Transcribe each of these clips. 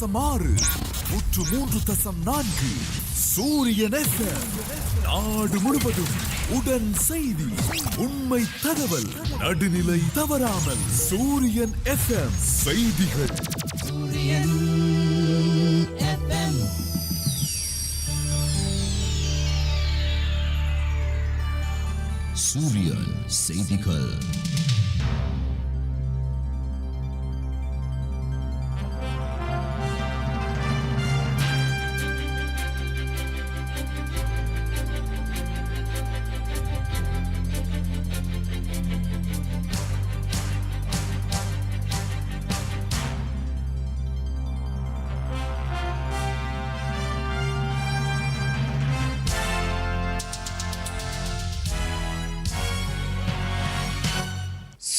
ஆறு முற்று மூன்று தசம் நான்கு. சூரியன் FM. நாடு முழுவதும் உடன் செய்தி உண்மை தகவல் நடுநிலை தவறாமல் சூரியன் எஃப்எம் செய்திகள். சூரியன் செய்திகள்.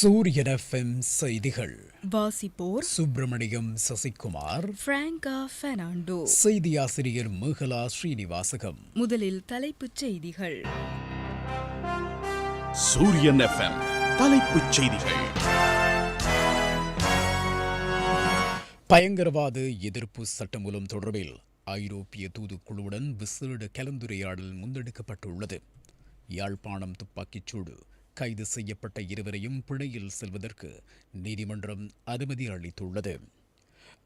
சூரியன் எஃப்எம் செய்திகள். வாசிப்போர் சுப்பிரமணியம் சசிகுமார். பிராங்கா பெர்னாண்டோ. செய்தி ஆசிரியர் மேகலா ஸ்ரீனிவாசகம். முதலில் தலைப்புச் செய்திகள். சூரியன் எஃப்எம் தலைப்புச் செய்திகள். பயங்கரவாத எதிர்ப்பு சட்டமூலம் தொடர்பில் ஐரோப்பிய தூதுக்குழுவுடன் விசேட கலந்துரையாடல் முன்னெடுக்கப்பட்டுள்ளது. யாழ்ப்பாணம் துப்பாக்கிச்சூடு கைது செய்யப்பட்ட இருவரையும் பிணையில் செல்வதற்கு நீதிமன்றம் அனுமதி அளித்துள்ளது.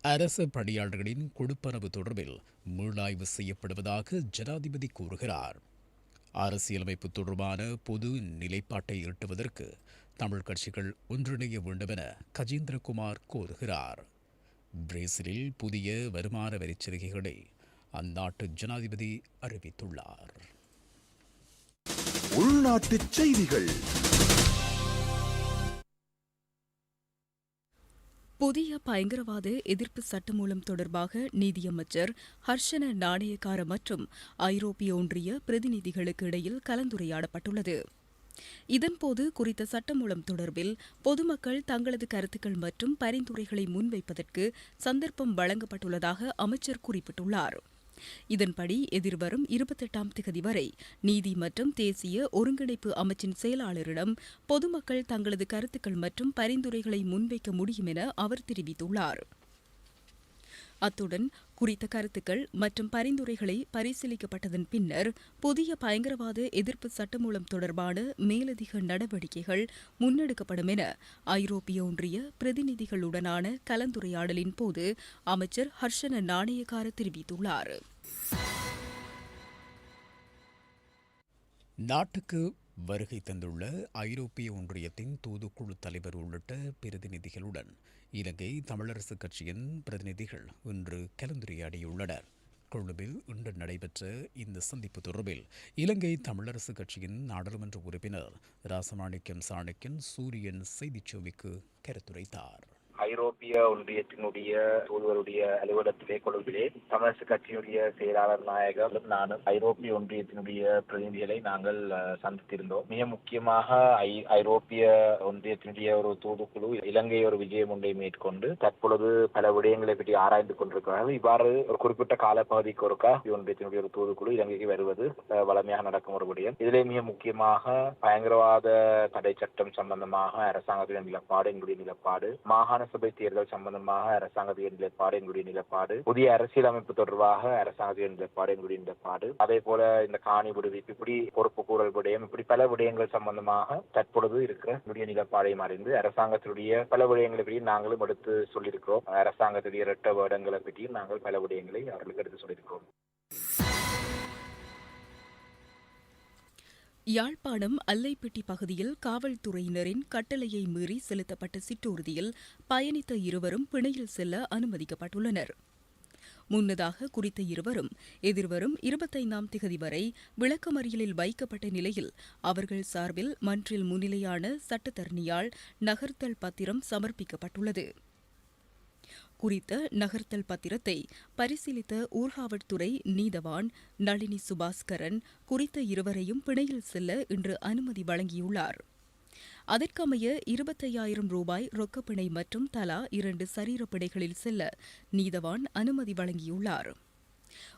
அரசு பணியாளர்களின் கொடுப்பனவு தொடர்பில் மீளாய்வு செய்யப்படுவதாக ஜனாதிபதி கூறுகிறார். அரசியலமைப்பு தொடர்பான பொது நிலைப்பாட்டை எட்டுவதற்கு தமிழ் கட்சிகள் ஒன்றிணைய வேண்டுமென கஜேந்திரகுமார் கோருகிறார். பிரேசிலில் புதிய வருமான வரிச்சலுகைகளை அந்நாட்டு ஜனாதிபதி அறிவித்துள்ளார். உள்நாட்டு செய்திகள். புதிய பயங்கரவாத எதிர்ப்பு சட்டமூலம் தொடர்பாக நீதியமைச்சர் ஹர்ஷன நாணயக்கார மற்றும் ஐரோப்பிய ஒன்றிய பிரதிநிதிகளுக்கு இடையில் கலந்துரையாடப்பட்டுள்ளது. இதன்போது குறித்த சட்டமூலம் தொடர்பில் பொதுமக்கள் தங்களது கருத்துக்கள் மற்றும் பரிந்துரைகளை முன்வைப்பதற்கு சந்தர்ப்பம் வழங்கப்பட்டுள்ளதாக அமைச்சர் குறிப்பிட்டுள்ளார். இதன்படி எதிர்வரும் இருபத்தெட்டாம் திகதி வரை நீதி மற்றும் தேசிய ஒருங்கிணைப்பு அமைச்சின் செயலாளரிடம் பொதுமக்கள் தங்களது கருத்துக்கள் மற்றும் பரிந்துரைகளை முன்வைக்க முடியும் என அவர் தெரிவித்துள்ளார். அத்துடன் குறித்த கருத்துக்கள் மற்றும் பரிந்துரைகளை பரிசீலிக்கப்பட்டதன் பின்னர் புதிய பயங்கரவாத எதிர்ப்பு சட்டமூலம் தொடர்பான மேலதிக நடவடிக்கைகள் முன்னெடுக்கப்படும் என ஐரோப்பிய ஒன்றிய பிரதிநிதிகளுடனான கலந்துரையாடலின் போது அமைச்சர் ஹர்ஷன நாணயக்கார தெரிவித்துள்ளார். நாட்டுக்கு வருகை தந்துள்ள ஐரோப்பிய ஒன்றியத்தின் தூதுக்குழு தலைவர் உள்ளிட்ட பிரதிநிதிகளுடன் இலங்கை தமிழரசுக் கட்சியின் பிரதிநிதிகள் இன்று கலந்துரையாடியுள்ளனர். கொழும்பில் இன்று நடைபெற்ற இந்த சந்திப்பு தொடர்பில் இலங்கை தமிழரசுக் கட்சியின் நாடாளுமன்ற உறுப்பினர் ராசமாணிக்கம் சாணக்கியன் சூரியன் செய்திச் சேவைக்கு கருத்துரைத்தார். ஐரோப்பிய ஒன்றியத்தினுடைய தூதுவருடைய அலுவலகத்திலே கொழும்பிலே தமிழரசு கட்சியினுடைய செயலாளர் நாயகர் நானும் ஐரோப்பிய ஒன்றியத்தினுடைய பிரதிநிதிகளை நாங்கள் சந்தித்திருந்தோம். மிக முக்கியமாக ஐ- ஐரோப்பிய ஒன்றியத்தினுடைய ஒரு தூதுக்குழு இலங்கை ஒரு விஜயம் ஒன்றை மேற்கொண்டு தற்பொழுது பல விடயங்களை பற்றி ஆராய்ந்து கொண்டிருக்கிறார்கள். இவ்வாறு ஒரு குறிப்பிட்ட காலப்பகுதிக்கு ஒருக்கா ஒன்றியத்தினுடைய ஒரு தூதுக்குழு இலங்கைக்கு வருவது வளமையாக வழமையாக நடக்கும் ஒரு விடயம். இதிலே மிக முக்கியமாக பயங்கரவாத தடை சட்டம் சம்பந்தமாக அரசாங்கத்தின் நிலப்பாடு எங்களுடைய நிலப்பாடு மாகாண சபை தேர்தல் சம்பந்தமாக அரசாங்கத்தின் நிலைப்பாடு எங்களுடைய நிலப்பாடு. புதிய அரசியலமைப்பு தொடர்பாக அரசாங்கத்தின் நிலைப்பாடு எங்களுடைய நிலைப்பாடு. அதே போல இந்த காணி விடுவிப்பு இப்படி பொறுப்பு கூறல் விடயம் இப்படி பல விடயங்கள் சம்பந்தமாக தற்பொழுது இருக்கிற என்னுடைய நிலப்பாடையும் அறிந்து அரசாங்கத்தினுடைய பல விடயங்களை பற்றி நாங்களும் எடுத்து சொல்லியிருக்கிறோம். அரசாங்கத்துடைய இரட்ட வேடங்களை பற்றியும் நாங்கள் பல விடயங்களை அவர்களுக்கு எடுத்து சொல்லியிருக்கிறோம். யாழ்ப்பாணம் அல்லைப்பட்டி பகுதியில் காவல்துறையினரின் கட்டளையை மீறி செலுத்தப்பட்ட சிற்றூர்தியில் பயணித்த இருவரும் பிணையில் செல்ல அனுமதிக்கப்பட்டுள்ளனர். முன்னதாக குறித்த இருவரும் எதிர்வரும் இருபத்தைந்தாம் திகதி வரை விளக்கமறியலில் வைக்கப்பட்ட நிலையில் அவர்கள் சார்பில் மன்றில் முன்னிலையான சட்டத்தரணியால் நகர்த்தல் பத்திரம் சமர்ப்பிக்கப்பட்டுள்ளது. குறித்த நகர்த்தல் பத்திரத்தை பரிசீலித்த ஊர்காவல்துறை நீதவான் நளினி சுபாஸ்கரன் குறித்த இருவரையும் பிணையில் செல்ல இன்று அனுமதி வழங்கியுள்ளார். அதற்கமைய இருபத்தையாயிரம் ரூபாய் ரொக்கப்பிணை மற்றும் தலா இரண்டு சரீரப்பிணைகளில் செல்ல நீதவான் அனுமதி வழங்கியுள்ளார்.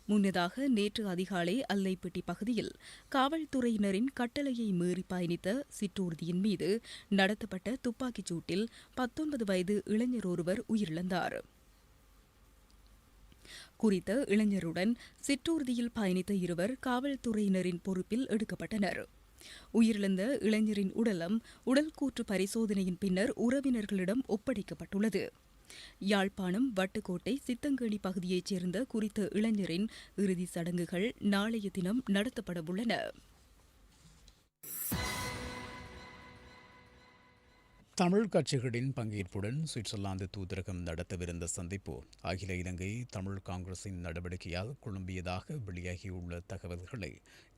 முன்னதாக நேற்று அதிகாலை அல்லைப்பட்டி பகுதியில் காவல்துறையினரின் கட்டளையை மீறி பயணித்த சிற்றூர்தியின் மீது நடத்தப்பட்ட துப்பாக்கிச் சூட்டில் பத்தொன்பது வயது இளைஞர் ஒருவர் உயிரிழந்தார். குறித்த இளைஞருடன் சிற்றூர்தியில் பயணித்த இருவர் காவல்துறையினரின் பொறுப்பில் எடுக்கப்பட்டனர். உயிரிழந்த இளைஞரின் உடலம் உடல் கூற்று பரிசோதனையின் பின்னர் உறவினர்களிடம் ஒப்படைக்கப்பட்டுள்ளது. யாழ்ப்பாணம் வட்டுக்கோட்டை சித்தங்கேணி பகுதியைச் சேர்ந்த குறித்த இளைஞரின் இறுதிச் சடங்குகள் நாளைய தினம் நடத்தப்படவுள்ளன. தமிழ் கட்சிகளின் பங்கேற்புடன் சுவிட்சர்லாந்து தூதரகம் நடத்தவிருந்த சந்திப்பு அகில இலங்கை தமிழ் காங்கிரசின் நடவடிக்கையால் குழம்பியதாக வெளியாகியுள்ள தகவல்களை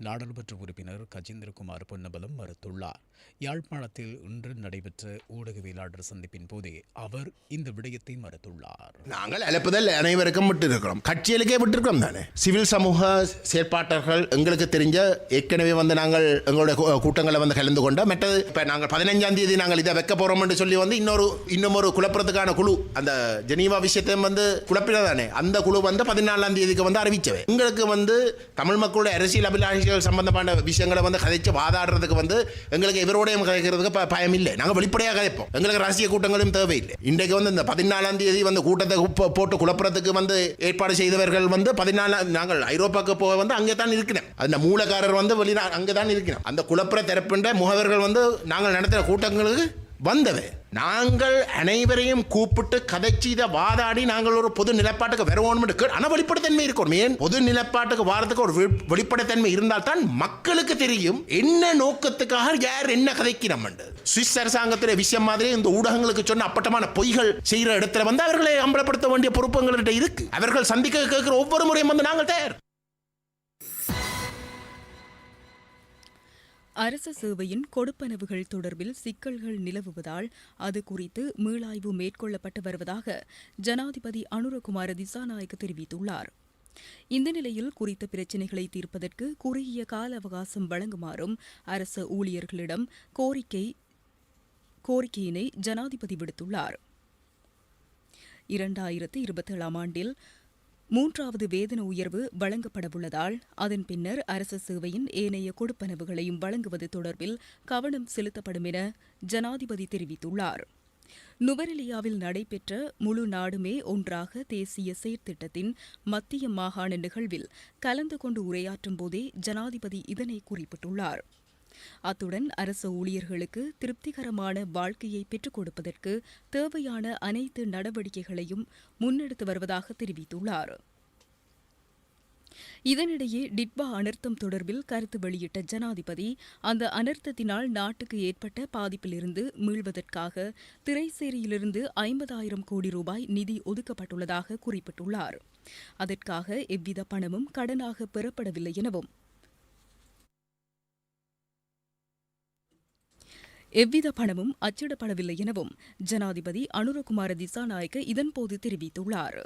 நாடாளுமன்ற உறுப்பினர் கஜேந்திரகுமார் பொன்னபலம் மறுத்துள்ளார். யாழ்ப்பாணத்தில் இன்று நடைபெற்ற ஊடகவியலாளர் சந்திப்பின் போதே அவர் இந்த விடயத்தை மறுத்துள்ளார். நாங்கள் அழைப்பதில் அனைவருக்கும் விட்டிருக்கிறோம். கட்சிகளுக்கே விட்டிருக்கிறோம் தானே? சிவில் சமூக செயற்பாட்டர்கள் எங்களுக்கு தெரிஞ்ச ஏற்கனவே வந்து நாங்கள் எங்களுடைய கூட்டங்களை வந்து கலந்து கொண்ட மற்றது இப்போ நாங்கள் பதினஞ்சாம் தேதி நாங்கள் இதை வைக்க போறோம் என்று சொல்லி வந்து இன்னொரு இன்னும் ஒரு குழப்பறதுக்கான குழு. அந்த ஜெனீவா விஷயத்தையும் வந்து குழப்பினதானே? அந்த குழு வந்து பதினாலாம் தேதிக்கு வந்து அறிவிச்சவை எங்களுக்கு வந்து தமிழ் மக்களுடைய அரசியல் அபிலாஷிகள் சம்பந்தமான விஷயங்களை வந்து கதைச்சு வாதாடுறதுக்கு வந்து எங்களுக்கு இவரோடையும் கதைக்கிறதுக்கு ப- பயம் இல்லை நாங்கள் வெளிப்படையாக கதைப்போம். எங்களுக்கு ரகசிய கூட்டங்களும் தேவையில்லை. இன்றைக்கு வந்து இந்த பதினாலாம் தேதி வந்து கூட்டத்தை போட்டு குழப்பறதுக்கு வந்து ஏற்பாடு செய்தவர்கள் வந்து பதினாலாம் நாங்கள் ஐரோப்பாவுக்கு போக வந்து அங்கே தான் இருக்கிறேன் அந்த மூலக்காரர் வந்து வெளிநா அங்கே தான் இருக்கிறோம் அந்த குழப்பற திறப்பின்ற முகவர்கள் வந்து நாங்கள் நடத்துகிற கூட்டங்களுக்கு வந்தது. நாங்கள் அனைவரையும் கூப்பிட்டு கதைச்சி இதை வாதாடி நாங்கள் ஒரு பொது நிலப்பாட்டுக்கு வரணும் ஆனால் வெளிப்படைத்தன்மை இருக்கணும் ஏன்? பொது நிலப்பாட்டுக்கு வாரத்துக்கு ஒரு வெளிப்படைத்தன்மை இருந்தால் தான் மக்களுக்கு தெரியும் என்ன நோக்கத்துக்காக யார் என்ன கதைக்கிறோம் சுவிஸ் அரசாங்கத்தில் விஷயம் மாதிரி இந்த ஊடகங்களுக்கு சொன்ன அப்பட்டமான பொய்கள் செய்கிற இடத்துல வந்து அவர்களை அம்பலப்படுத்த வேண்டிய பொறுப்புங்கள்கிட்ட இருக்கு. அவர்கள் சந்திக்க கேட்கிற ஒவ்வொரு முறையும் வந்து நாங்கள் தயார். அரச சேவையின் கொடுப்பனவுகள் தொடர்பில் சிக்கல்கள் நிலவுவதால் அது குறித்து மீளாய்வு மேற்கொள்ளப்பட்டு வருவதாக ஜனாதிபதி அனுரகுமார திசாநாயக்க தெரிவித்துள்ளார். இந்த நிலையில் குறித்த பிரச்சினைகளை தீர்ப்பதற்கு குறுகிய கால அவகாசம் வழங்குமாறும் அரச ஊழியர்களிடம் கோரிக்கை கோரிக்கையினை ஜனாதிபதி விடுத்துள்ளார். இரண்டாயிரத்தி இருபத்தேழாம் ஆண்டில் மூன்றாவது வேதன உயர்வு வழங்கப்படவுள்ளதால் அதன் பின்னர் அரச சேவையின் ஏனைய கொடுப்பனவுகளையும் வழங்குவது தொடர்பில் கவனம் செலுத்தப்படும் என ஜனாதிபதி தெரிவித்துள்ளார். நுவரெலியாவில் நடைபெற்ற முழு நாடுமே ஒன்றாக தேசிய செயற்திட்டத்தின் மத்திய மாகாண நிகழ்வில் கலந்து கொண்டு உரையாற்றும் போதே ஜனாதிபதி இதனை குறிப்பிட்டுள்ளார். அத்துடன் அரச ஊழியர்களுக்கு திருப்திகரமான வாழ்க்கையை பெற்றுக் கொடுப்பதற்கு தேவையான அனைத்து நடவடிக்கைகளையும் முன்னெடுத்து வருவதாக தெரிவித்துள்ளார். இதனிடையே டிட்வா அனர்த்தம் தொடர்பில் கருத்து வெளியிட்ட ஜனாதிபதி அந்த அனர்த்தத்தினால் நாட்டுக்கு ஏற்பட்ட பாதிப்பிலிருந்து மீள்வதற்காக திரைசேரியிலிருந்து ஐம்பதாயிரம் கோடி ரூபாய் நிதி ஒதுக்கப்பட்டுள்ளதாக குறிப்பிட்டுள்ளார். அதற்காக எவ்வித பணமும் கடனாக பெறப்படவில்லை எனவும் எவ்வித பணமும் அச்சிடப்படவில்லை எனவும் ஜனாதிபதி அனுரகுமார திசாநாயக்க இதன்போது தெரிவித்துள்ளார்.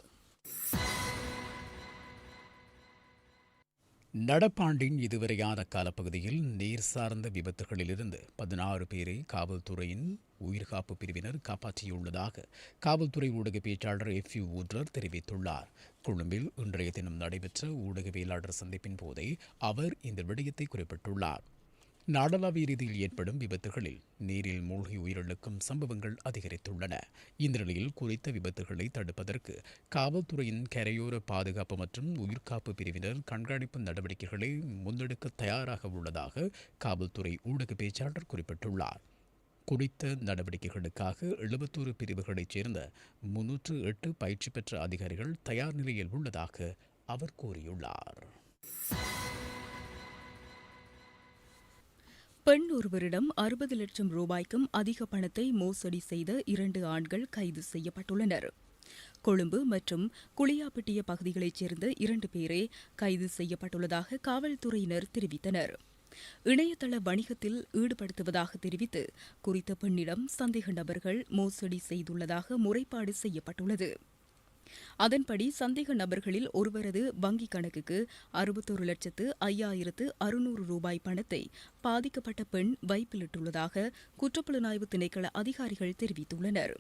நடப்பாண்டின் இதுவரையான காலப்பகுதியில் நீர் சார்ந்த விபத்துகளிலிருந்து பதினாறு பேரை காவல்துறையின் உயிர்காப்பு பிரிவினர் காப்பாற்றியுள்ளதாக காவல்துறை ஊடக பேச்சாளர் எஃப் யூ ஊட்ரர் தெரிவித்துள்ளார். கொழும்பில் இன்றைய தினம் நடைபெற்ற ஊடகவியலாளர் சந்திப்பின் போதே அவர் இந்த விடயத்தை குறிப்பிட்டுள்ளார். நாடளாவிய ரீதியில் ஏற்படும் விபத்துகளில் நீரில் மூழ்கி உயிரிழக்கும் சம்பவங்கள் அதிகரித்துள்ளன. இந்த நிலையில் குறித்த விபத்துகளை தடுப்பதற்கு காவல்துறையின் கரையோர பாதுகாப்பு மற்றும் உயிர்காப்பு பிரிவினர் கண்காணிப்பு நடவடிக்கைகளை முன்னெடுக்க தயாராக உள்ளதாக காவல்துறை ஊடக பேச்சாளர் குறிப்பிட்டுள்ளார். குறித்த நடவடிக்கைகளுக்காக எழுபத்தோரு பிரிவுகளைச் சேர்ந்த முன்னூற்று எட்டு பயிற்சி பெற்ற அதிகாரிகள் தயார் நிலையில் உள்ளதாக அவர் கூறியுள்ளார். பெண் ஒருவரிடம் அறுபது லட்சம் ரூபாய்க்கும் அதிக பணத்தை மோசடி செய்த இரண்டு ஆண்கள் கைது செய்யப்பட்டுள்ளனர். கொழும்பு மற்றும் குளியாப்பிட்டிய பகுதிகளைச் சேர்ந்த இரண்டு பேரே கைது செய்யப்பட்டுள்ளதாக காவல்துறையினர் தெரிவித்தனர். இணையதள வணிகத்தில் ஈடுபடுத்துவதாக தெரிவித்து குறித்த பெண்ணிடம் சந்தேக நபர்கள் மோசடி செய்துள்ளதாக முறைப்பாடு செய்யப்பட்டுள்ளது. அதன்படி சந்தேக நபர்களில் ஒருவரது வங்கிக் கணக்குக்கு அறுபத்தொரு லட்சத்து ஐயாயிரத்து அறுநூறு ரூபாய் பணத்தை பாதிக்கப்பட்ட பெண் வைப்பிலிட்டுள்ளதாக குற்றப்புலனாய்வு திணைக்கள அதிகாரிகள் தெரிவித்துள்ளனர்.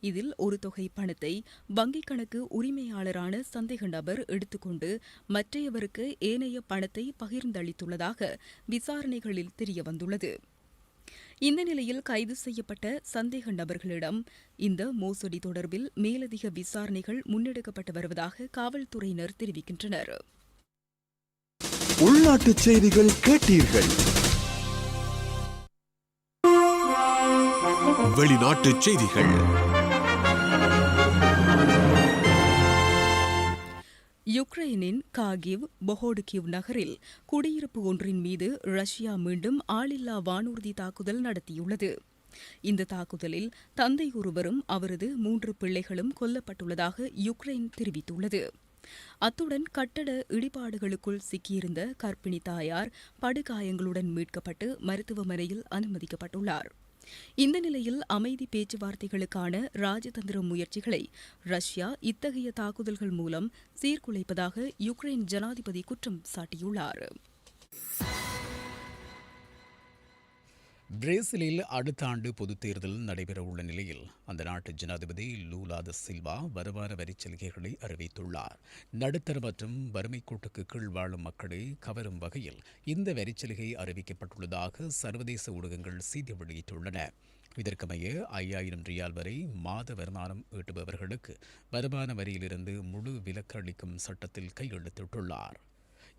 இதில் ஒரு தொகை பணத்தை வங்கிக் கணக்கு உரிமையாளரான சந்தேக நபர் எடுத்துக்கொண்டு மற்றையவருக்கு ஏனைய பணத்தை பகிர்ந்தளித்துள்ளதாக விசாரணைகளில் தெரியவந்துள்ளது. இந்த நிலையில் கைது செய்யப்பட்ட சந்தேக நபர்களிடம் இந்த மோசடி தொடர்பில் மேலதிக விசாரணைகள் முன்னெடுக்கப்பட்டு வருவதாக காவல்துறையினர் தெரிவிக்கின்றனர். உள்நாட்டுச் செய்திகள் கேட்டீர்கள். வெளிநாட்டுச் செய்திகள். யுக்ரைனின் காகிவ் பொஹோடுகிவ் நகரில் குடியிருப்பு ஒன்றின் மீது ரஷ்யா மீண்டும் ஆளில்லா வானூர்தி தாக்குதல் நடத்தியுள்ளது. இந்த தாக்குதலில் தந்தை ஒருவரும் அவரது மூன்று பிள்ளைகளும் கொல்லப்பட்டுள்ளதாக யுக்ரைன் தெரிவித்துள்ளது. அத்துடன் கட்டட இடிபாடுகளுக்குள் சிக்கியிருந்த கர்ப்பிணி தாயார் படுகாயங்களுடன் மீட்கப்பட்டு மருத்துவமனையில் அனுமதிக்கப்பட்டுள்ளார். இந்த நிலையில் அமைதி பேச்சுவார்த்தைகளுக்கான ராஜதந்திர முயற்சிகளை ரஷ்யா இத்தகைய தாக்குதல்கள் மூலம் சீர்குலைப்பதாக யுக்ரைன் ஜனாதிபதி குற்றம் சாட்டியுள்ளார். பிரேசிலில் அடுத்த ஆண்டு பொதுத் தேர்தல் நடைபெறவுள்ள நிலையில் அந்த நாட்டு ஜனாதிபதி லூலா த சில்வா வருமான வரி சலுகைகளை அறிவித்துள்ளார். நடுத்தர மற்றும் வறுமை கூட்டுக்கு கீழ் வாழும் மக்களை கவரும் வகையில் இந்த வரிச்சலுகை அறிவிக்கப்பட்டுள்ளதாக சர்வதேச ஊடகங்கள் செய்தி வெளியிட்டுள்ளன. இதற்கமைய ஐயாயிரம் ரியால் வரை மாத வருமானம் ஈட்டுபவர்களுக்கு வருமான வரியிலிருந்து முழு விலக்கு அளிக்கும் சட்டத்தில் கையெழுத்திட்டுள்ளார்.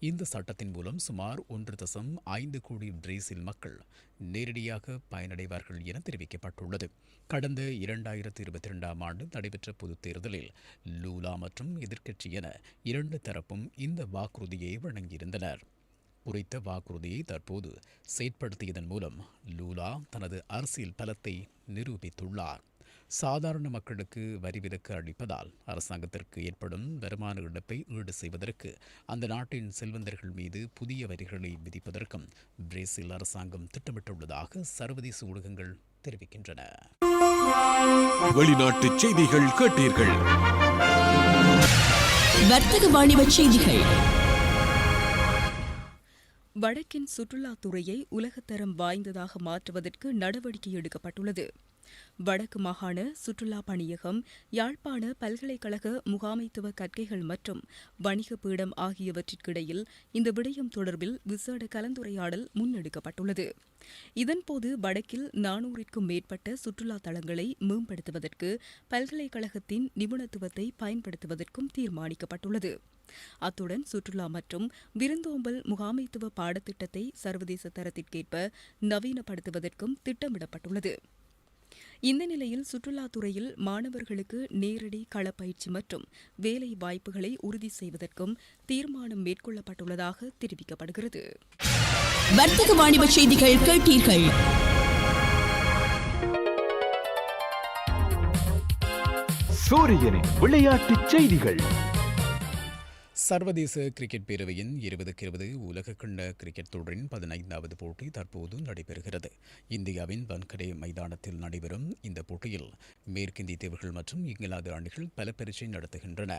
இந்த சட்டத்தின் மூலம் சுமார் ஒன்று தசம் ஐந்து கோடி பிரேசில் மக்கள் நேரடியாக பயனடைவார்கள் என தெரிவிக்கப்பட்டுள்ளது. கடந்த இரண்டாயிரத்தி இருபத்தி இரண்டாம் ஆண்டு நடைபெற்ற பொதுத் தேர்தலில் லூலா மற்றும் எதிர்க்கட்சி என இரண்டு தரப்பும் இந்த வாக்குறுதியை வழங்கியிருந்தனர். குறித்த வாக்குறுதியை தற்போது செயற்படுத்தியதன் மூலம் லூலா தனது அரசியல் பலத்தை நிரூபித்துள்ளார். சாதாரண மக்களுக்கு வரி விலக்கு அளிப்பதால் அரசாங்கத்திற்கு ஏற்படும் வருமான இழப்பை ஈடு செய்வதற்கு அந்த நாட்டின் செல்வந்தர்கள் மீது புதிய வரிகளை விதிப்பதற்கும் பிரேசில் அரசாங்கம் திட்டமிட்டுள்ளதாக சர்வதேச ஊடகங்கள் தெரிவிக்கின்றன. வெளிநாட்டுச் செய்திகள் கேட்டீர்கள். வர்த்தக வாணிப செய்திகள். வடக்கின் சுற்றுலாத்துறையை உலகத்தரம் வாய்ந்ததாக மாற்றுவதற்கு நடவடிக்கை எடுக்கப்பட்டுள்ளது. வடக்கு மாகாண சுற்றுலா பணியகம் யாழ்ப்பாண பல்கலைக்கழக முகாமைத்துவ கற்கைகள் மற்றும் வணிக பீடம் ஆகியவற்றிற்கிடையில் இந்த விடயம் தொடர்பில் விசேட கலந்துரையாடல் முன்னெடுக்கப்பட்டுள்ளது. இதன்போது வடக்கில் நானூறிற்கும் மேற்பட்ட சுற்றுலா தலங்களை மேம்படுத்துவதற்கு பல்கலைக்கழகத்தின் நிபுணத்துவத்தை பயன்படுத்துவதற்கும் தீர்மானிக்கப்பட்டுள்ளது. அத்துடன் சுற்றுலா மற்றும் விருந்தோம்பல் முகாமைத்துவ பாடத்திட்டத்தை சர்வதேச தரத்திற்கேற்ப நவீனப்படுத்துவதற்கும் திட்டமிடப்பட்டுள்ளது. இந்த நிலையில் சுற்றுலாத்துறையில் மாணவர்களுக்கு நேரடி களப்பயிற்சி மற்றும் வேலை வாய்ப்புகளை உறுதி செய்வதற்கும் தீர்மானம் மேற்கொள்ளப்பட்டுள்ளதாக தெரிவிக்கப்படுகிறது. வர்த்தக வாணிப செய்திகள் கேட்டீர்கள். சூரியனின் விளையாட்டுச் செய்திகள். சர்வதேச கிரிக்கெட் பேரவையின் இருபதுக்கு இருபது உலகக்கண்ட கிரிக்கெட் தொடரின் பதினைந்தாவது போட்டி தற்போது நடைபெறுகிறது. இந்தியாவின் வன்கடே மைதானத்தில் நடைபெறும் இந்த போட்டியில் மேற்கிந்திய தீவுகள் மற்றும் இங்கிலாந்து அணிகள் பல பரீட்சை நடத்துகின்றன.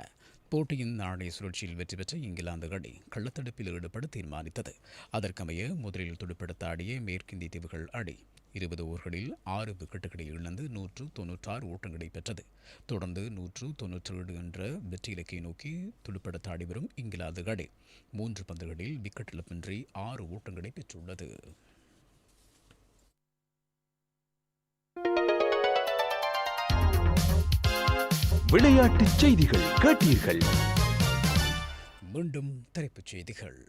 போட்டியின் நாணய சுழற்சியில் வெற்றி பெற்ற இங்கிலாந்து அணி கள்ளத்தடுப்பில் ஈடுபட தீர்மானித்தது. அதற்கமைய முதலில் துடுப்படுத்த ஆடிய மேற்கிந்திய தீவுகள் அணி இருபது ஓவர்களில் ஆறு விக்கெட்டுகளை இழந்து நூற்று தொன்னூற்றாறு ஓட்டங்களை பெற்றது. தொடர்ந்து நூற்று தொன்னூற்றேழு என்ற வெற்றி இலக்கை நோக்கி துடுப்படுத்த ஆடிவரும் இங்கிலாந்து அணி மூன்று பந்துகளில் விக்கெட் இழப்பின்றி ஆறு ஓட்டங்களை பெற்றுள்ளது. விளையாட்டுச் செய்திகள் கேட்டீர்கள். மீண்டும் தலைப்புச் செய்திகள்.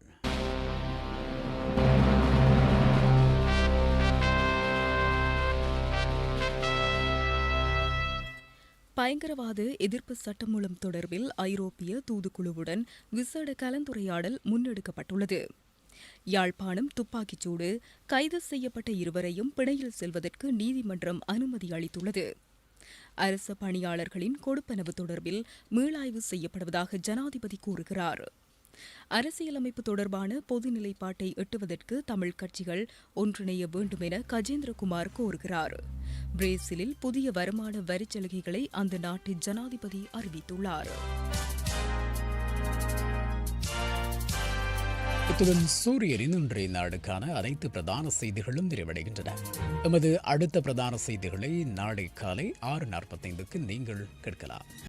பயங்கரவாத எதிர்ப்பு சட்டமூலம் தொடர்பில் ஐரோப்பிய தூதுக்குழுவுடன் விசேட கலந்துரையாடல் முன்னெடுக்கப்பட்டுள்ளது. யாழ்ப்பாணம் துப்பாக்கிச்சூடு கைது செய்யப்பட்ட இருவரையும் பிணையில் செல்வதற்கு நீதிமன்றம் அனுமதி அளித்துள்ளது. அரச பணியாளர்களின் கொடுப்பனவு தொடர்பில் மீளாய்வு செய்யப்படுவதாக ஜனாதிபதி கூறுகிறார். அரசியலமைப்பு தொடர்பான பொது நிலைப்பாட்டை எட்டுவதற்கு தமிழ் கட்சிகள் ஒன்றிணைய வேண்டும் என கஜேந்திரகுமார் கோருகிறார். பிரேசிலில் புதிய வருமான வரிச்சலுகைகளை அந்த நாட்டு ஜனாதிபதி அறிவித்துள்ளார். இத்துடன் சூரியனின் இன்றைய நாடுக்கான அனைத்து பிரதான செய்திகளும் நிறைவடைகின்றன. எமது அடுத்த பிரதான செய்திகளை நாளை காலை ஆறு நாற்பத்தைந்துக்கு நீங்கள் கேட்கலாம்.